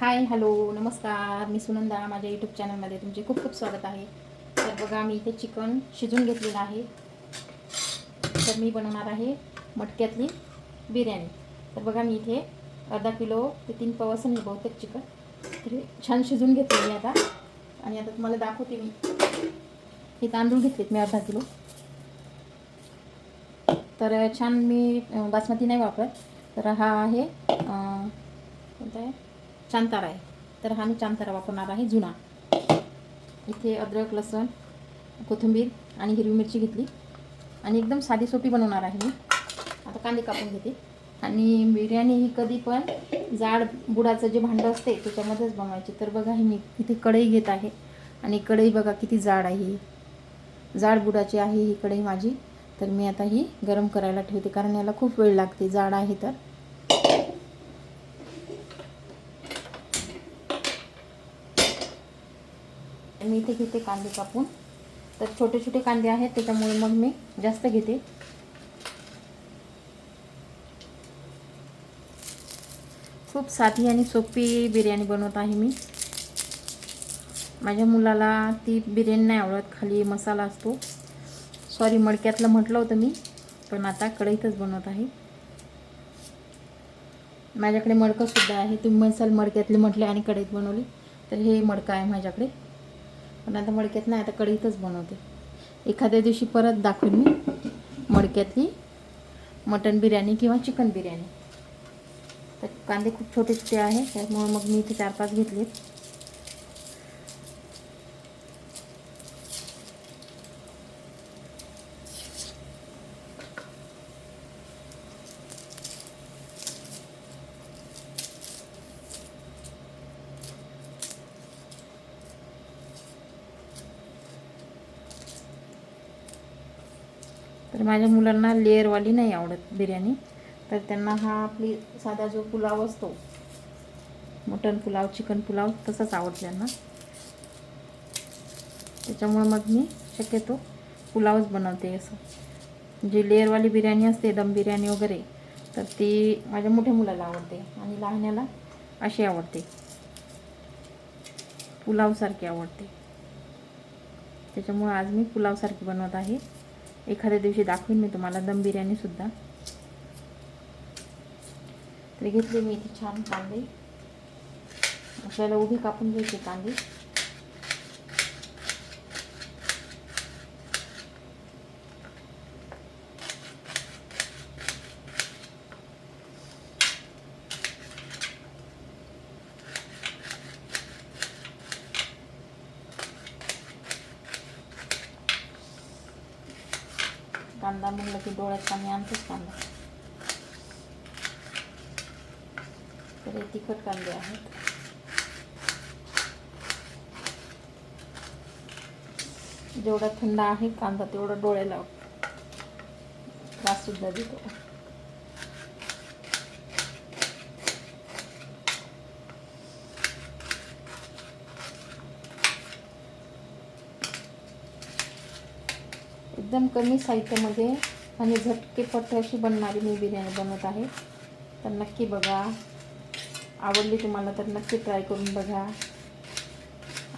Hi hello नमस्कार. मी सुनंदा माझ्या YouTube चॅनलमध्ये तुमचे खूप खूप स्वागत आहे. तर बघा मी इथे चिकन शिजून घेतलेलं आहे. तर मी बनवणार आहे मटक्यातली बिर्याणी. तर बघा मी इथे अर्धा किलो ते तीन पवासन असं बहुतेक चिकन. तर छान शिजून घेतलेली आता. आणि आता तुम्हाला दाखवते मी. हे तांदूळ घेतलेत मी अर्धा किलो. तर छान मी बासमती नाही वापरत. तर हा आहे कोणता आहे? चांतारा आहे. तर हा मी चांतारा वापरणार आहे जुना. इथे अद्रक लसण कोथिंबीर आणि हिरवी मिरची घेतली. आणि एकदम साधी सोपी बनवणार आहे मी. आता कांदे कापून घेते. आणि बिर्याणी ही कधी पण जाड बुडाचं जे भांडं असते त्याच्यामध्येच बनवायची. तर बघा हे मी इथे कढई घेत आहे. आणि कढई बघा किती जाड आहे जाड बुडाची आहे ही कढई माझी. तर मी आता ही गरम करायला ठेवते कारण याला खूप वेळ लागते. जाड आहे तर. मी इथे घेते कांदे कापून. तर छोटे छोटे कांदे आहेत त्याच्यामुळे मग मी जास्त घेते. खूप साधी आणि सोपी बिर्याणी बनवत आहे मी. माझ्या मुलाला ती बिर्याणी नाही आवडत खाली मसाला असतो. सॉरी मडक्यातलं म्हटलं होतं मी पण आता कढईतच बनवत आहे. माझ्याकडे मडकंसुद्धा आहे. तुम्ही मसाल मडक्यातले म्हटले आणि कढईत बनवली. तर हे मडकं आहे माझ्याकडे. पण आता मडक्यात नाही आता कढईतच बनवते. एखाद्या दिवशी परत दाखवेन मी मडक्यातली मटन बिर्याणी किंवा चिकन बिर्याणी. तर कांदे खूप छोटे छोटे आहे त्यामुळे मग मी इथे चार पाच घेतलेत. तर माझ्या मुलांना लेअरवाली नाही आवडत बिर्याणी. तर त्यांना हा आपली साधा जो पुलाव असतो मटन पुलाव चिकन पुलाव तसाच आवडतो त्यांना. त्याच्यामुळे मग मी शक्यतो पुलावच बनवते असं. जी लेअरवाली बिर्याणी असते दम बिर्याणी वगैरे तर ती माझ्या मोठ्या मुलाला आवडते आणि लहान्याला अशी आवडते. पुलावसारखी आवडते. त्याच्यामुळे आज मी पुलावसारखी बनवत आहे. एखाद्या दिवशी दाखवीन मी तुम्हाला दम बिर्याणीसुद्धा तर घेतले मी इथे छान कांदे. आपल्याला उभी कापून घ्यायचे कांदे म्हणलं की डोळ्यात पाणी आणतोच कांदा तर हे तिखट कांदे आहेत. जेवढा थंड आहे कांदा तेवढा डोळ्याला त्रास सुद्धा देतो. एकदम कमी साहित्यामध्ये आणि झटकेपट अशी बनणारी मी बिर्याणी बनवत आहे. तर नक्की बघा. आवडली तुम्हाला तर नक्की ट्राय करून बघा.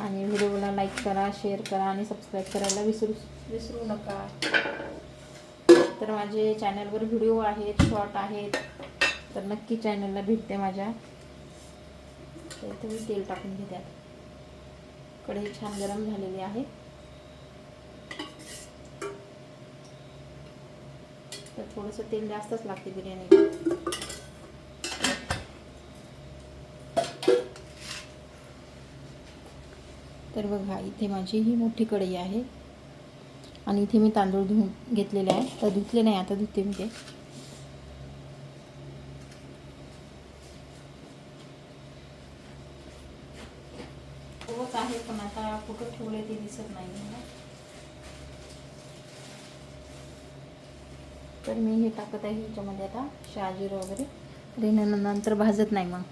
आणि व्हिडिओला लाईक करा शेअर करा आणि सबस्क्राईब करायला विसरू विसरू नका. तर माझे चॅनलवर व्हिडिओ आहेत शॉर्ट आहेत. तर नक्की चॅनलला भेटते माझ्या. तर इथे मी तेल टाकून घेते कढई छान गरम झालेली आहे. तर थोडंसं तेल जास्तच लागते बिर्याणीला. तर बघा इथे माझी ही मोठी कढई आहे. आणि इथे मी तांदूळ धुवून घेतलेले आहे. तर धुतले नाही आता धुते मी ते. आहे पण आता कुठं ठेवले ते दिसत नाही मला तर मी हे टाकत आहे ह्याच्यामध्ये आता शहाजीर वगैरे. तर नंतर भाजत नाही मग.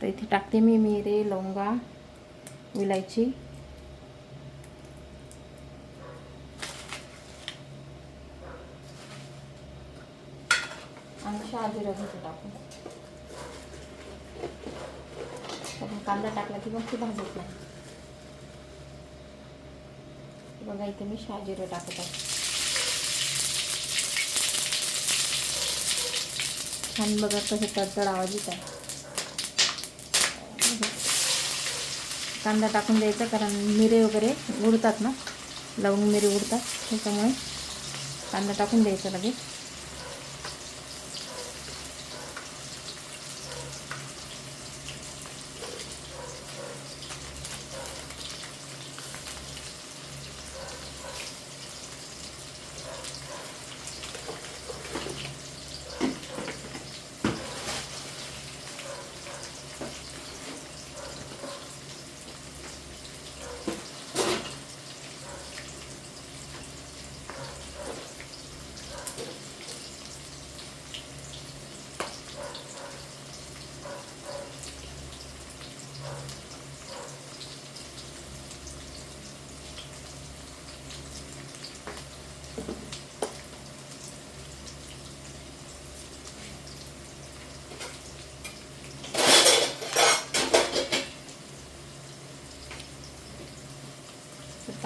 तर इथे टाकते मी मिरे लवंगा विलायची आणि शहाजीरा घेते टाकून. कांदा टाकला की मग ती भाजत नाही. बघा इथे मी शाजिरं टाकत आहे. छान बघा कसं तडतड आवाज येत आहे. कांदा टाकून द्यायचा कारण मिरे वगैरे उडतात ना लवंग मिरे उडतात त्याच्यामुळे कांदा टाकून द्यायचा लगेच.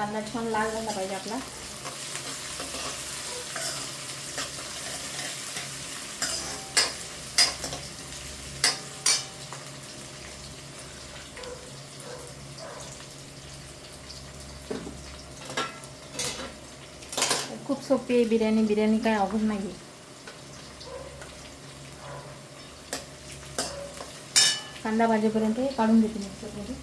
कांदा छान लाल झाला पाहिजे आपला. खूप सोपी आहे बिर्याणी बिर्याणी काय अवघड नाही आहे कांदा भाजीपर्यंत हे काढून देते मिक्सरमध्ये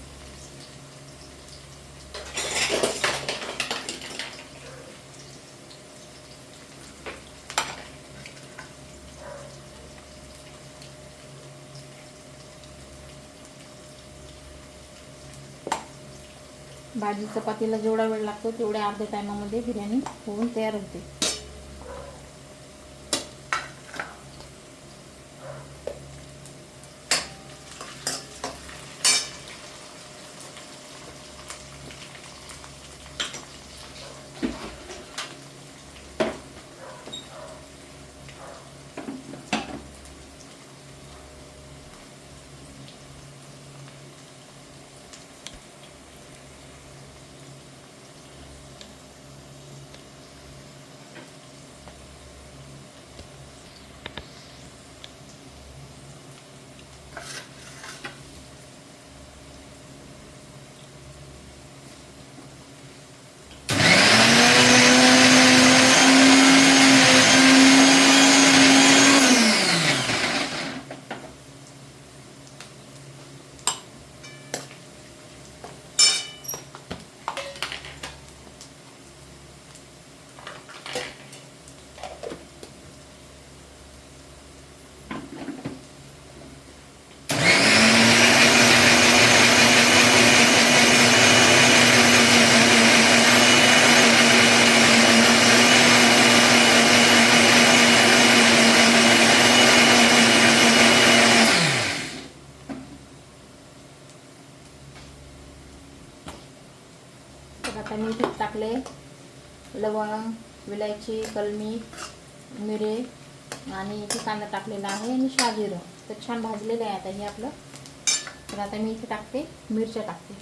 भाजी चपातीला जेवढा वेळ लागतो तेवढ्या अर्ध्या टायमामध्ये बिर्याणी होऊन तयार होते. आता मी इथे टाकले. लवंग विलायची कलमी मिरे आणि इथे कांदा टाकलेला आहे आणि शाजिरं तर छान भाजलेलं आहे आता हे आपलं. तर आता मी इथे टाकते मिरच्या टाकते.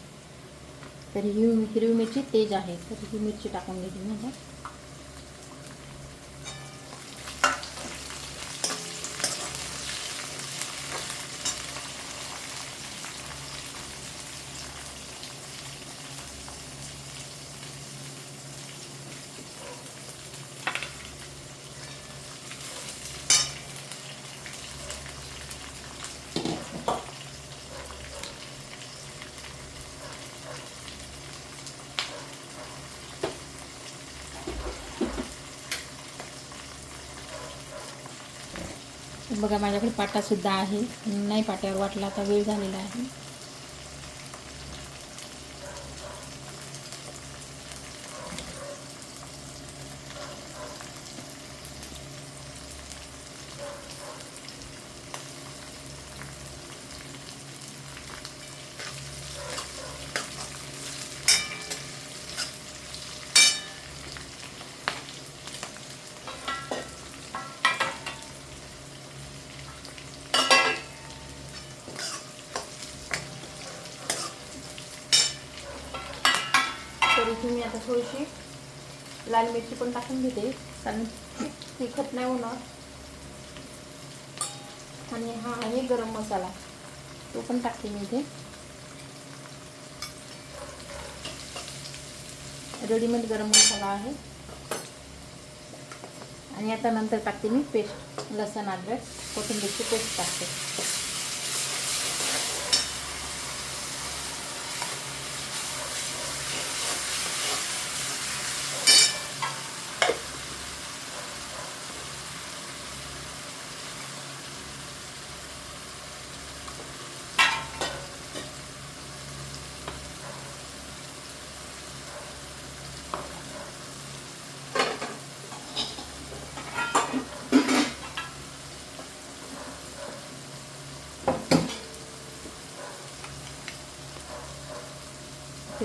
तर ही हिरवी मिरची तेज आहे. तर ही मिरची टाकून घेते मी बघा माझ्याकडे पाटासुद्धा आहे. नाही पाट्यावर वाटला आता वेळ झालेला आहे. मी आता थोडीशी लाल मिरची पण टाकून घेते कारण तिखट नाही होणार. आणि हा आहे गरम मसाला. तो पण टाकते मी इथे. रेडीमेड गरम मसाला आहे. आणि आता नंतर टाकते मी पेस्ट लसण अद्रक कोथिंबीरची पेस्ट टाकते.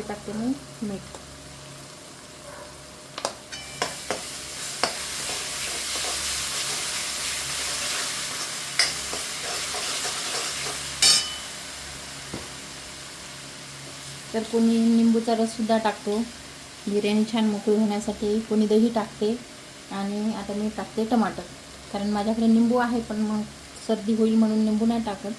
ते टाकते मी मीठ. तर कोणी निंबूचा रससुद्धा टाकतो. बिर्याणी छान मोकळी होण्यासाठी कोणी दही टाकते आणि आता मी टाकते टमाटर. कारण माझ्याकडे निंबू आहे पण मग सर्दी होईल म्हणून निंबू नाही टाकत.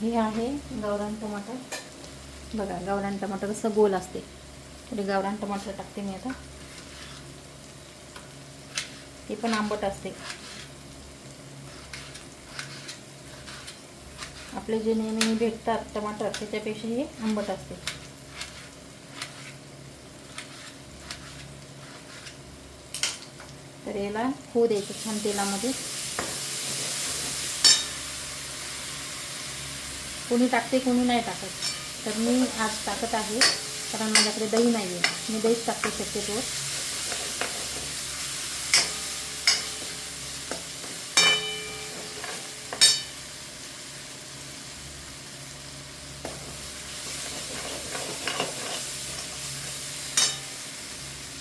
हे आहे गावरान टमाटर. बघा गावरान टमाटर असं गोल असते. थोडे गावरान टमाटर टाकते मी आता. ते पण आंबट असते. आपले जे नेहमी भेटतात टमाटर त्याच्यापेक्षा हे आंबट असते. तर याला होऊ द्यायचं छान तेलामध्ये. कोणी टाकते कोणी नाही टाकत. तर मी आज टाकत आहे कारण माझ्याकडे दही नाही आहे मी दहीच टाकते शक्यतो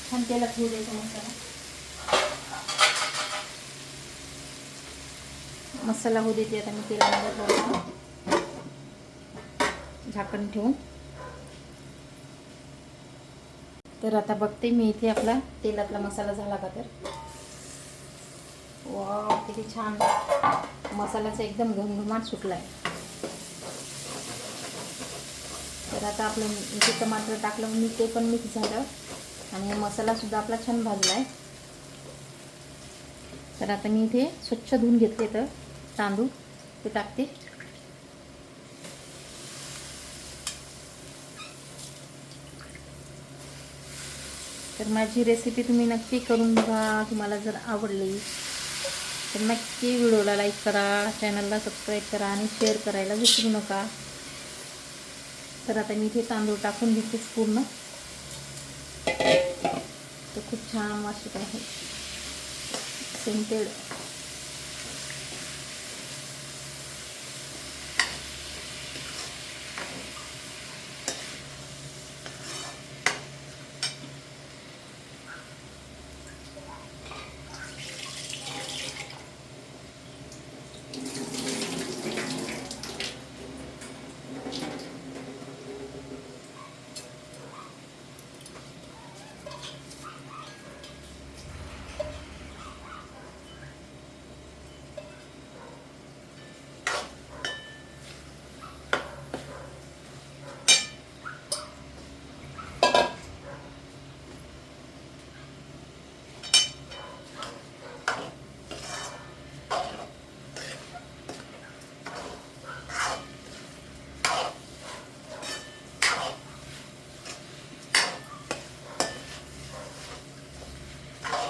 छान तेलात होऊ द्यायचा मसाला. मसाला होऊ देते आता मी तेलामध्ये थोडा झाकण ठेवून. तर आता बघते मी इथे आपला तेलातला मसाला झाला का तर. वा किती छान. मसाल्याचा एकदम घमघमाट सुटला आहे तर आता आपलं इथे टमाटर टाकलं मी ते पण मिक्स झालं. आणि मसालासुद्धा आपला छान भाजला आहे तर आता मी इथे स्वच्छ धुवून घेतले तर तांदूळ ते टाकते. तर माझी रेसिपी तुम्ही नक्की करून बघा. तुम्हाला जर आवडली तर नक्की व्हिडिओला लाईक करा चॅनलला सबस्क्राईब करा आणि शेअर करायला विसरू नका. तर आता मी इथे तांदूळ टाकून घेतेच पूर्ण. तर खूप छान वाटत आहे. सेंटेड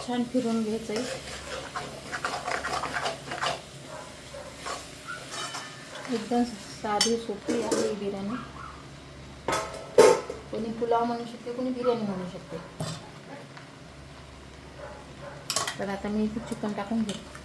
छान फिरून घ्यायचं आहे एकदम साधी सोपी आहे बिर्याणी. कोणी पुलाव म्हणू शकते कोणी बिर्याणी म्हणू शकते. तर आता मी इथे चिकन टाकून घेते.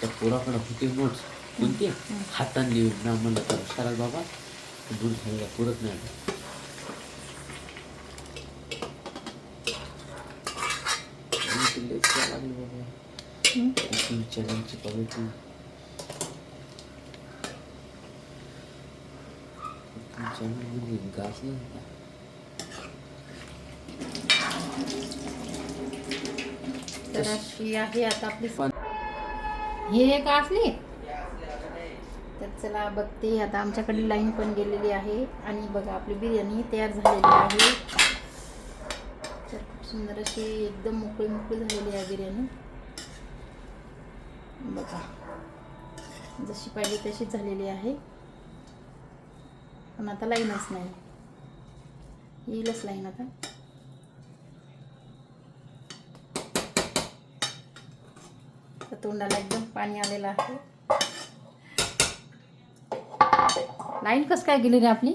त्या पोराकडे होते नोट्स कोणते? हाताने लिहून ना म्हणलं तर शरद बाबा दूर झालेला पुरत नाही. तर अशी आहे आता आपली हे हे का असली? तर चला बघते आता आमच्याकडे लाईन पण गेलेली आहे. आणि बघा आपली बिर्याणी तयार झालेली आहे. तर खूप सुंदर अशी एकदम मोकळी मोकळी झालेली आहे बिर्याणी. बघा जशी पाहिजे तशीच झालेली आहे. पण आता लाईनच नाही. येईलच लाईन आता. तोंडाला एकदम पाणी आलेलं आहे. लाईन कसं काय गेली रे आपली?